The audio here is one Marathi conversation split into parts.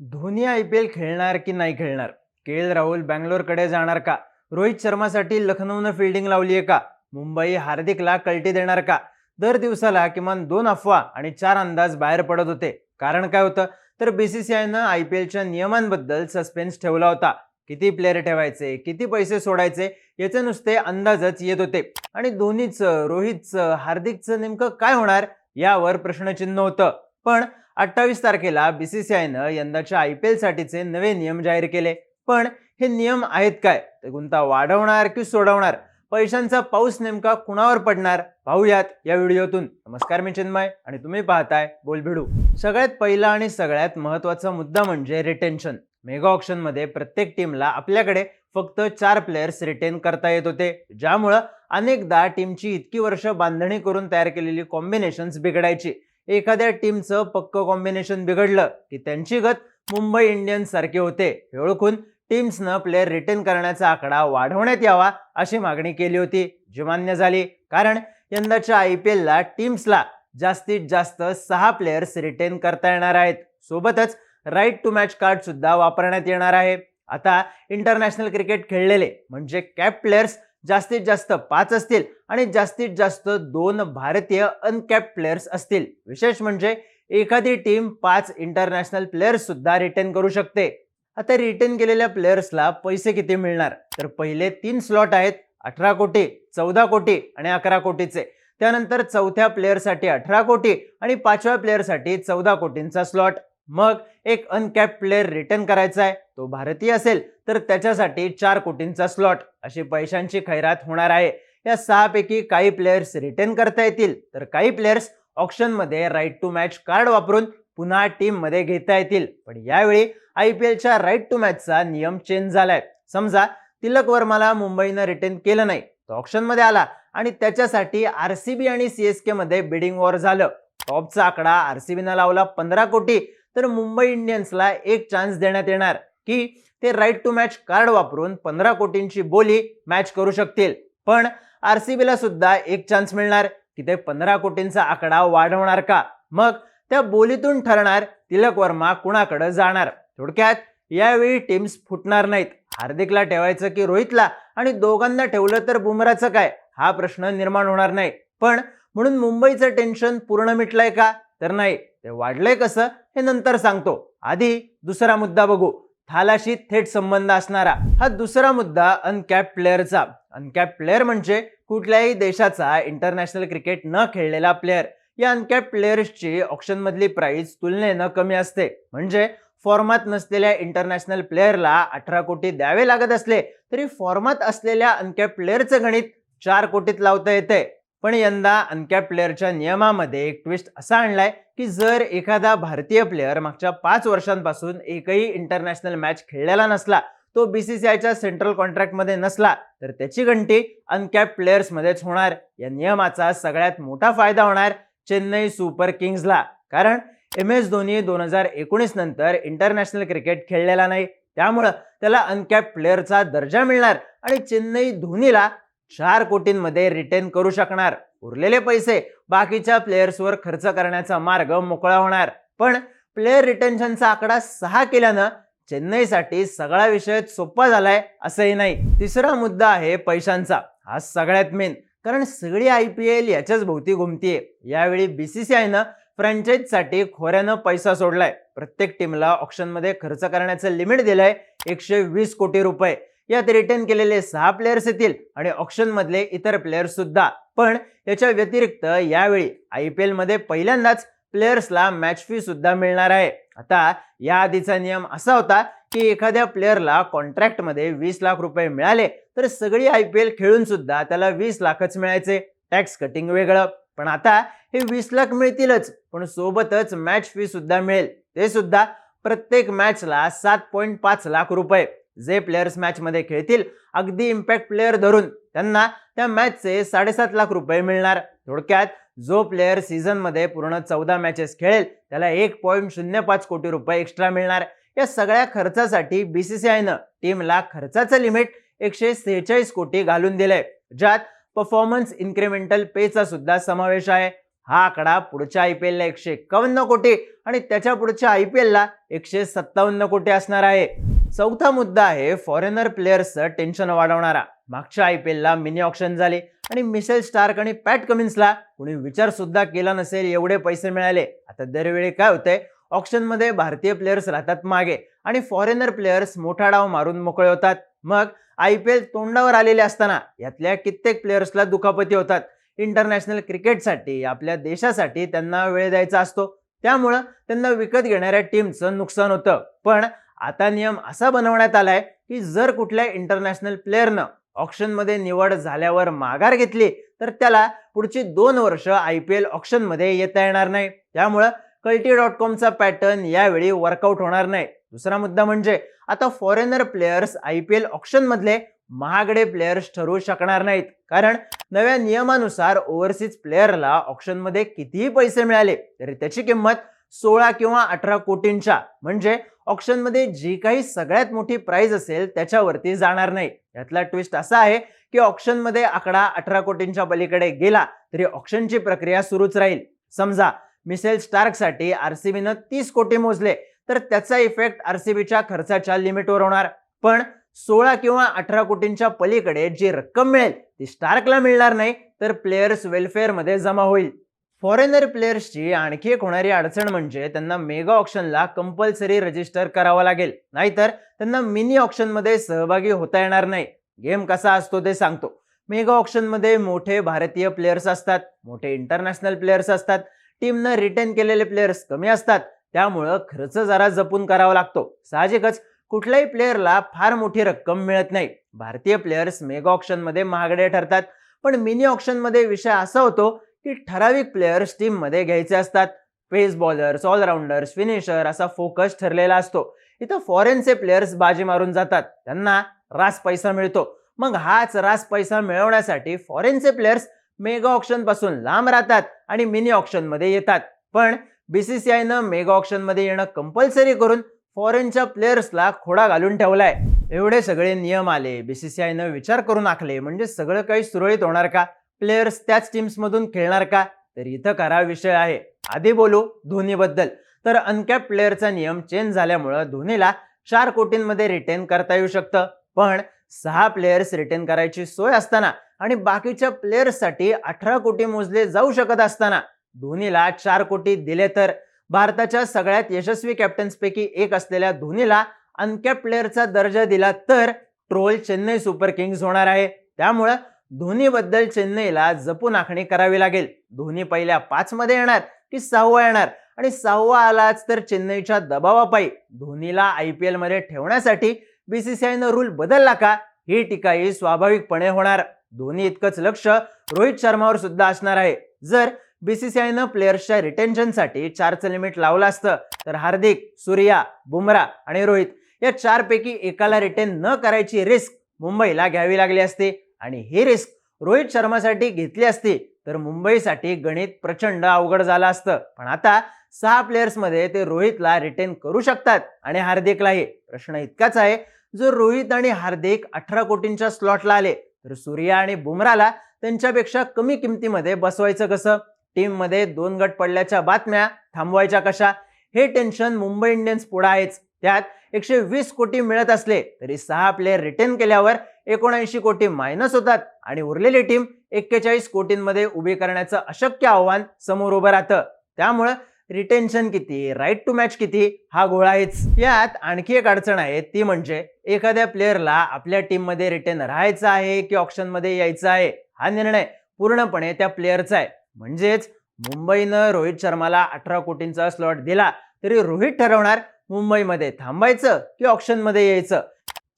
धोनी आय पी एल खेळणार की नाही खेळणार? के एल राहुल बँगलोरकडे जाणार का? रोहित शर्मासाठी लखनौनं फिल्डिंग लावली आहे का? मुंबई हार्दिकला कल्टी देणार का? दर दिवसाला किमान दोन अफवा आणि चार अंदाज बाहेर पडत होते. कारण काय होतं? तर बीसीसीआयनं आय पी एलच्या नियमांबद्दल सस्पेन्स ठेवला होता. किती प्लेअर ठेवायचे? किती पैसे सोडायचे? याचे नुसते अंदाजच येत होते. आणि धोनीचं रोहितचं हार्दिकचं नेमकं काय होणार? यावर प्रश्नचिन्ह होतं. पण अठ्ठावीस तारखेला बी सी सी आयनं यंदाच्या आय पी एलसाठीचे नवे नियम जाहीर केले. पण हे नियम आहेत काय? ते गुंता वाढवणार की सोडवणार? पैशांचा पाऊस नेमका कुणावर पडणार? पाहूयात या व्हिडिओतून. नमस्कार मी चिन्मय आणि तुम्ही पाहताय बोलभिडू. सगळ्यात पहिला आणि सगळ्यात महत्त्वाचा मुद्दा म्हणजे रिटेन्शन मेगा ऑप्शनमध्ये प्रत्येक टीमला आपल्याकडे फक्त चार प्लेयर्स रिटेन करता येत होते. ज्यामुळं अनेकदा टीमची इतकी वर्ष बांधणी करून तयार केलेली कॉम्बिनेशन्स बिघडायची. एखाद्या टीमचं पक्क कॉम्बिनेशन बिघडलं की त्यांची गत मुंबई इंडियन्स सारखे होते. हे ओळखून टीम्सनं प्लेअर रिटर्न करण्याचा आकडा वाढवण्यात यावा अशी मागणी केली होती. जी मान्य झाली. कारण यंदाच्या आय पी एलला टीम्सला जास्तीत जास्त सहा प्लेयर्स रिटेन करता येणार आहेत. सोबतच राईट टू मॅच कार्ड सुद्धा वापरण्यात येणार आहे. आता इंटरनॅशनल क्रिकेट खेळलेले म्हणजे कॅप प्लेयर्स जास्तीत जास्त पाच असतील आणि जास्तीत जास्त दोन भारतीय अनकॅप प्लेयर्स असतील. विशेष म्हणजे एखादी टीम पाच इंटरनॅशनल प्लेयर्स सुद्धा रिटर्न करू शकते. आता रिटर्न केलेल्या प्लेयर्सला पैसे किती मिळणार? तर पहिले तीन स्लॉट आहेत अठरा कोटी चौदा कोटी आणि अकरा कोटीचे. त्यानंतर चौथ्या प्लेअरसाठी अठरा कोटी आणि पाचव्या प्लेअरसाठी चौदा कोटींचा स्लॉट मग एक अनकॅप प्लेअर रिटर्न करायचा आहे. तो भारतीय असेल तर त्याच्यासाठी चार कोटींचा स्लॉट अशी पैशांची खैरात होणार आहे. या सहापैकी काही प्लेयर्स रिटर्न करता येतील तर काही प्लेयर्स ऑप्शनमध्ये राईट टू मॅच कार्ड वापरून पुन्हा टीममध्ये घेता येतील. पण यावेळी आय पी एलच्या राईट टू मॅचचा नियम चेंज झालाय. समजा तिलक वर्माला मुंबईनं रिटर्न केलं नाही. तो ऑप्शनमध्ये आला आणि त्याच्यासाठी आर सी बी आणि सी एसमध्ये बिडिंग वॉर झालं. टॉपचा आकडा आर सी बीनं लावला पंधरा कोटी. तर मुंबई इंडियन्सला एक चान्स देण्यात येणार की ते राईट टू मॅच कार्ड वापरून पंधरा कोटींची बोली मॅच करू शकतील. पण आरसीबीला सुद्धा एक चान्स मिळणार की ते पंधरा कोटींचा आकडा वाढवणार का? मग त्या बोलीतून ठरणार तिलक वर्मा कुणाकडे जाणार? थोडक्यात यावेळी टीम्स फुटणार नाहीत. हार्दिकला ठेवायचं की रोहितला? आणि दोघांना ठेवलं तर बुमराचं काय? हा प्रश्न निर्माण होणार नाही. पण म्हणून मुंबईचं टेन्शन पूर्ण मिटलंय का? तर नाही ते वाढलंय कसं? हे नंतर सांगतो. आधी दुसरा मुद्दा बघू. थालाशी थेट संबंध असणारा हा दुसरा मुद्दा अनकॅप प्लेअरचा अनकॅप प्लेअर म्हणजे कुठल्याही देशाचा इंटरनॅशनल क्रिकेट न खेळलेला प्लेअर या अनकॅप प्लेयर्सची ऑप्शन मधली प्राइस तुलनेनं कमी असते. म्हणजे फॉर्मात नसलेल्या इंटरनॅशनल प्लेअरला अठरा कोटी द्यावे लागत असले तरी फॉर्मात असलेल्या अनकॅप प्लेअरचं गणित चार कोटीत लावता येते. पण यंदा अनकॅप प्लेअरच्या नियमामध्ये एक ट्विस्ट असा आणलाय की जर एखादा भारतीय प्लेअर मागच्या पाच वर्षांपासून एकही इंटरनॅशनल मॅच खेळलेला नसला तो बीसीसीआयच्या सेंट्रल कॉन्ट्रॅक्टमध्ये नसला तर त्याची घंटी अनकॅप प्लेयर्समध्येच होणार. या नियमाचा सगळ्यात मोठा फायदा होणार चेन्नई सुपर किंग्जला कारण एम एस धोनी दोन हजार एकोणीस नंतर इंटरनॅशनल क्रिकेट खेळलेला नाही. त्यामुळं त्याला अनकॅप प्लेअरचा दर्जा मिळणार आणि चेन्नई धोनीला चार कोटींमध्ये रिटेन करू शकणार. उरलेले पैसे बाकीच्या प्लेयर्सवर खर्च करण्याचा मार्ग मोकळा होणार. पण प्लेअर रिटेन्शनचा आकडा सहा केल्यानं चेन्नईसाठी सगळा विषय सोपा झालाय असंही नाही. तिसरा मुद्दा आहे पैशांचा. हा सगळ्यात मेन कारण सगळी आय पी एल याच्याच भोवती घुमतीये. यावेळी बीसीसीआयनं फ्रँचाईजसाठी खोऱ्यानं पैसा सोडलाय. प्रत्येक टीमला ऑप्शनमध्ये खर्च करण्याचं लिमिट दिलंय एकशे वीस कोटी रुपये. यात रिटर्न केलेले सहा प्लेयर्स येतील आणि ऑप्शन मधले इतर प्लेयर्स सुद्धा. पण याच्या व्यतिरिक्त यावेळी आय पी एलमध्ये पहिल्यांदाच प्लेयर्सला मॅच फी सुद्धा मिळणार आहे. आता या आधीचा नियम असा होता की एखाद्या प्लेअरला कॉन्ट्रॅक्टमध्ये वीस लाख रुपये मिळाले तर सगळी आय पी एल खेळून सुद्धा त्याला वीस लाखच मिळायचे. टॅक्स कटिंग वेगळं. पण आता हे वीस लाख मिळतीलच पण सोबतच मॅच फी सुद्धा मिळेल. ते सुद्धा प्रत्येक मॅचला सात पॉईंट पाच लाख रुपये. जे प्लेयर्स मॅचमध्ये खेळतील अगदी इम्पॅक्ट प्लेअर धरून त्यांना त्या मॅचचे साडेसात लाख रुपये मिळणार. थोडक्यात जो प्लेअर सीझनमध्ये पूर्ण चौदा मॅचेस खेळेल त्याला एक पॉईंट शून्य पाच कोटी रुपये एक्स्ट्रा मिळणार. या सगळ्या खर्चासाठी बीसीसीआयनं टीमला खर्चाचं लिमिट एकशे सेहेचाळीस कोटी घालून दिलंय. ज्यात परफॉर्मन्स इन्क्रिमेंटल पेचा सुद्धा समावेश आहे. हा आकडा पुढच्या आय पी एलला एकशे एक्कावन्न कोटी आणि त्याच्या पुढच्या आय पी एलला एकशे सत्तावन्न कोटी असणार आहे. चौथा मुद्दा आहे फॉरेनर प्लेयर्सचं टेन्शन वाढवणारा. मागच्या आय पी एलला मिनी ऑप्शन झाले आणि मिसेल स्टार्क आणि पॅट कमिन्सला कुणी विचार सुद्धा केला नसेल एवढे पैसे मिळाले. आता दरवेळी काय होतंय ऑप्शनमध्ये भारतीय प्लेयर्स राहतात मागे आणि फॉरेनर प्लेयर्स मोठा डाव मारून मोकळे होतात. मग आय पी एल तोंडावर आलेले असताना यातल्या कित्येक प्लेयर्सला दुखापती होतात. इंटरनॅशनल क्रिकेटसाठी आपल्या देशासाठी त्यांना वेळ द्यायचा असतो. त्यामुळं त्यांना विकत घेणाऱ्या टीमचं नुकसान होतं. पण आता नियम असा बनवण्यात आलाय की जर कुठल्या इंटरनॅशनल प्लेअरनं ऑप्शनमध्ये निवड झाल्यावर माघार घेतली तर त्याला पुढची दोन वर्ष आय पी एल ऑप्शनमध्ये येता येणार नाही. त्यामुळं कल्टी डॉट कॉमचा पॅटर्न यावेळी वर्कआउट होणार नाही. दुसरा मुद्दा म्हणजे आता foreigner players I P L ऑप्शनमधले महागडे प्लेयर्स ठरवू शकणार नाहीत. कारण नव्या नियमानुसार ओव्हरसीज प्लेयरला ऑप्शनमध्ये कितीही पैसे मिळाले तरी त्याची किंमत सोळा किंवा अठरा कोटींच्या म्हणजे ऑप्शनमध्ये जी काही सगळ्यात मोठी प्राईज असेल त्याच्यावरती जाणार नाही. यातला ट्विस्ट असा आहे की ऑप्शनमध्ये आकडा अठरा कोटींच्या पलीकडे गेला तरी ऑप्शनची प्रक्रिया सुरूच राहील. समजा मिसेल स्टार्कसाठी आरसीबीनं तीस कोटी मोजले तर त्याचा इफेक्ट आरसीबीच्या खर्चाच्या लिमिटवर होणार. पण सोळा किंवा अठरा कोटींच्या पलीकडे जी रक्कम मिळेल ती स्टार्कला मिळणार नाही तर प्लेयर्स वेलफेअरमध्ये जमा होईल. फॉरेनर प्लेयर्सची आणखी एक होणारी अडचण म्हणजे त्यांना मेगा ऑप्शनला कंपल्सरी रजिस्टर करावं लागेल. नाहीतर त्यांना मिनी ऑप्शनमध्ये सहभागी होता येणार नाही. गेम कसा असतो ते सांगतो. मेगा ऑप्शनमध्ये मोठे भारतीय प्लेयर्स असतात मोठे इंटरनॅशनल प्लेयर्स असतात टीमनं रिटेन केलेले प्लेयर्स कमी असतात. त्यामुळं खर्च जरा जपून करावा लागतो. साहजिकच कुठल्याही प्लेयरला फार मोठी रक्कम मिळत नाही. भारतीय प्लेयर्स मेगा ऑप्शनमध्ये महागडे ठरतात. पण मिनी ऑप्शनमध्ये विषय असा होतो की ठराविक प्लेयर्स टीममध्ये घ्यायचे असतात. पेस बॉलर्स ऑलराऊंडर्स फिनिशर असा फोकस ठरलेला असतो. इथं फॉरेनचे प्लेयर्स बाजी मारून जातात. त्यांना रास पैसा मिळतो. मग हाच रास पैसा मिळवण्यासाठी फॉरेनचे प्लेयर्स मेगा ऑप्शनपासून लांब राहतात आणि मिनी ऑप्शनमध्ये येतात. पण बीसीसीआयनं मेगा ऑप्शनमध्ये येणं कंपल्सरी करून फॉरेनच्या प्लेयर्सला खोडा घालून ठेवलाय. एवढे सगळे नियम आले. बीसीसीआयनं विचार करून आखले म्हणजे सगळं काही सुरळीत होणार का? प्लेयर्स त्याच टीम्समधून खेळणार का? तर इथं करा विषय आहे. आधी बोलू धोनीबद्दल. तर अनकॅप प्लेअरचा नियम चेंज झाल्यामुळं धोनीला चार कोटींमध्ये रिटेन करता येऊ शकतं. पण सहा प्लेयर्स रिटेन करायची सोय असताना आणि बाकीच्या प्लेयर्ससाठी अठरा कोटी मोजले जाऊ शकत असताना धोनीला चार कोटी दिले तर भारताच्या सगळ्यात यशस्वी कॅप्टन्सपैकी एक असलेल्या धोनीला अनकॅप प्लेअरचा दर्जा दिला तर ट्रोल चेन्नई सुपर किंग्स होणार आहे. त्यामुळं धोनीबद्दल चेन्नईला जपून आखणी करावी लागेल. धोनी पहिल्या पाचमध्ये येणार की सहावा येणार? आणि सहावा आलाच तर चेन्नईच्या दबावापायी. धोनीला आय पी एलमध्ये ठेवण्यासाठी बीसीसीआयनं रूल बदलला का? ही टीकाही स्वाभाविकपणे होणार. धोनी इतकंच लक्ष रोहित शर्मावर सुद्धा असणार आहे. जर बीसीसीआयनं प्लेयर्सच्या रिटेन्शनसाठी चारचं लिमिट लावलं असतं तर हार्दिक सूर्या बुमरा आणि रोहित या चारपैकी एकाला रिटेन न करायची रिस्क मुंबईला घ्यावी लागली असती. आणि ही रिस्क रोहित शर्मासाठी घेतली असती तर मुंबईसाठी गणित प्रचंड अवघड झालं असतं. पण आता सहा प्लेयर्समध्ये ते रोहितला रिटेन करू शकतात आणि हार्दिकलाही. प्रश्न इतकाच आहे जर रोहित आणि हार्दिक अठरा कोटींच्या स्लॉटला आले तर सूर्या आणि बुमराला त्यांच्यापेक्षा कमी किमतीमध्ये बसवायचं कसं? टीममध्ये दोन गट पडल्याच्या बातम्या थांबवायच्या कशा? हे टेन्शन मुंबई इंडियन्स पुढं आहेच. त्यात एकशे वीस कोटी मिळत असले तरी सहा प्लेयर रिटेन केल्यावर एकोणऐंशी कोटी मायनस होतात आणि उरलेली टीम एक्केचाळीस कोटींमध्ये उभी करण्याचं अशक्य आव्हान समोर उभं राहतं. त्यामुळं रिटेन्शन किती राईट टू मॅच किती हा गोळा आहेच. यात आणखी एक अडचण आहे ती म्हणजे एखाद्या प्लेअरला आपल्या टीममध्ये रिटेन राहायचं आहे की ऑप्शनमध्ये यायचं आहे हा निर्णय पूर्णपणे त्या प्लेअरचा आहे. म्हणजेच मुंबईनं रोहित शर्माला अठरा कोटींचा स्लॉट दिला तरी रोहित ठरवणार मुंबईमध्ये थांबायचं की ऑप्शनमध्ये यायचं?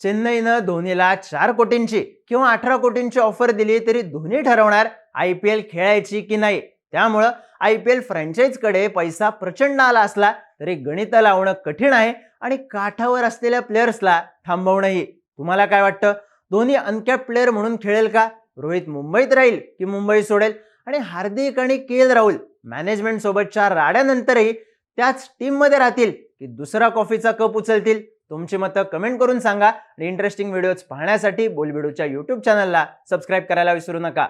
चेन्नईनं धोनीला चार कोटींची किंवा अठरा कोटींची ऑफर दिली तरी धोनी ठरवणार आय पी एल खेळायची की नाही? त्यामुळं आय पी एल फ्रँचाईजकडे पैसा प्रचंड आला असला तरी गणित लावणं कठीण आहे आणि काठावर असलेल्या प्लेयर्सला थांबवणंही. तुम्हाला काय वाटतं? धोनी अनकॅप प्लेअर म्हणून खेळेल का? रोहित मुंबईत राहील की मुंबई सोडेल? आणि हार्दिक आणि के एल राहुल मॅनेजमेंट सोबतच्या राड्यानंतरही त्याच टीममध्ये राहतील की दुसरा कॉफीचा कप उचलतील तुमची मतं कमेंट करून सांगा. आणि इंटरेस्टिंग व्हिडिओज पाहण्यासाठी बोलबिडूच्या यूट्यूब चॅनलला सबस्क्राईब करायला विसरू नका.